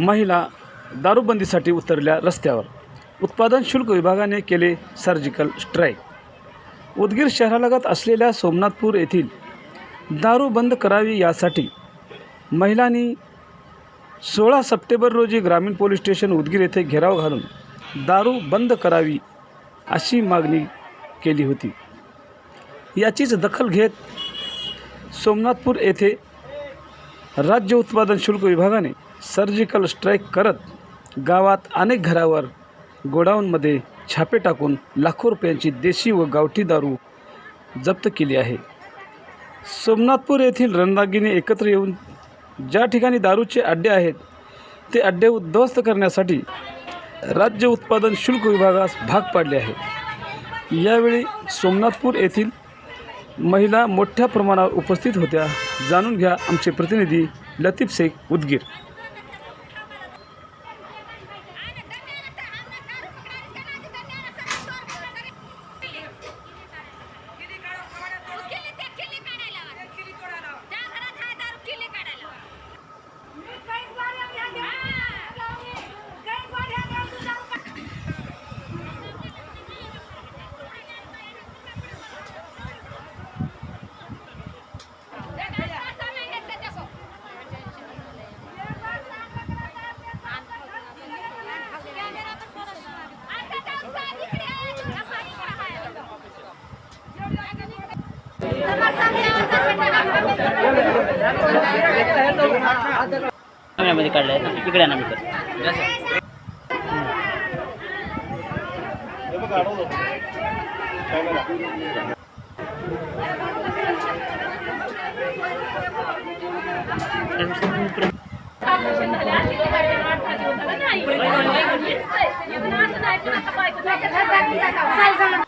महिला दारूबंदीसाठी उतरल्या रस्त्यावर. उत्पादन शुल्क विभागाने केले सर्जिकल स्ट्राईक उदगीर शहरालगत असलेल्या सोमनाथपूर येथील दारू बंद करावी यासाठी महिलांनी सोळा सप्टेंबर रोजी ग्रामीण पोलीस स्टेशन उदगीर येथे घेराव घालून दारू बंद करावी अशी मागणी केली होती. याचीच दखल घेत सोमनाथपूर येथे राज्य उत्पादन शुल्क विभागाने सर्जिकल स्ट्राईक करत गावात अनेक घरावर गोडाऊनमध्ये छापे टाकून लाखो रुपयांची देशी व गावठी दारू जप्त केली आहे. सोमनाथपूर येथील रणरागिणी एकत्र येऊन ज्या ठिकाणी दारूचे अड्डे आहेत ते अड्डे उद्ध्वस्त करण्यासाठी राज्य उत्पादन शुल्क विभागास भाग पाडले आहे. यावेळी सोमनाथपूर येथील महिला मोठ्या प्रमाणावर उपस्थित होत्या. जाणून घ्या आमचे प्रतिनिधी लतीफ शेख उदगीर. मध्ये काढलाय ना इकडे ना मी नाही